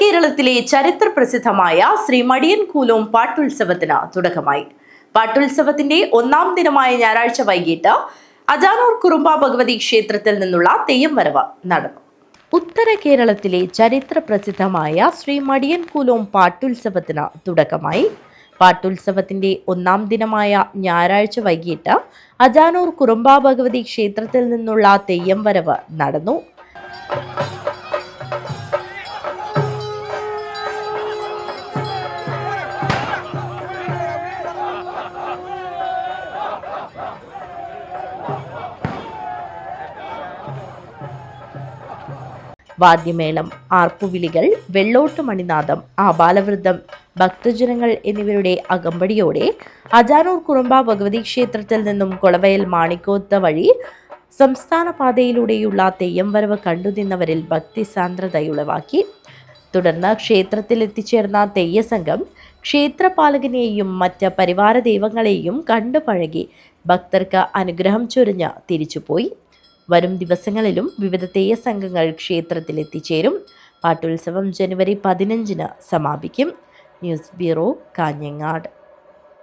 കേരളത്തിലെ ചരിത്ര പ്രസിദ്ധമായ ശ്രീ മടിയൻ കൂലോം പാട്ടുത്സവത്തിന് തുടക്കമായി. പാട്ടുത്സവത്തിന്റെ ഒന്നാം ദിനമായ ഞായറാഴ്ച വൈകിട്ട് അജാനൂർ കുറുമ്പ ഭഗവതി ക്ഷേത്രത്തിൽ നിന്നുള്ള തെയ്യം വരവ് നടന്നു. ഉത്തര കേരളത്തിലെ ചരിത്ര പ്രസിദ്ധമായ ശ്രീ മടിയൻ കൂലോം പാട്ടുത്സവത്തിന് തുടക്കമായി. പാട്ടുത്സവത്തിന്റെ ഒന്നാം ദിനമായ ഞായറാഴ്ച വൈകിട്ട് അജാനൂർ കുറുമ്പ ഭഗവതി ക്ഷേത്രത്തിൽ നിന്നുള്ള തെയ്യം വരവ് നടന്നു. വാദ്യമേളം ആർപ്പുവിളികൾ വെള്ളോട്ട് മണിനാദം ആബാലവൃദ്ധം ഭക്തജനങ്ങൾ എന്നിവരുടെ അകമ്പടിയോടെ അജാനൂർ കുറുമ്പ ഭഗവതി ക്ഷേത്രത്തിൽ നിന്നും കൊളവയൽ മാണിക്കോത്ത വഴി സംസ്ഥാന പാതയിലൂടെയുള്ള തെയ്യം വരവ് കണ്ടുനിന്നവരിൽ ഭക്തിസാന്ദ്രതയുളവാക്കി. തുടർന്ന് ക്ഷേത്രത്തിൽ എത്തിച്ചേർന്ന തെയ്യസംഘം ക്ഷേത്രപാലകനെയും മറ്റ് പരിവാര ദൈവങ്ങളെയും കണ്ടു പഴകി ഭക്തർക്ക് അനുഗ്രഹം ചൊരിഞ്ഞ് തിരിച്ചുപോയി. വരും ദിവസങ്ങളിലും വിവിധ തെയ്യ സംഘങ്ങൾ ക്ഷേത്രത്തിൽ പാട്ടുത്സവം ജനുവരി പതിനഞ്ചിന് സമാപിക്കും. News bureau Kanhangad.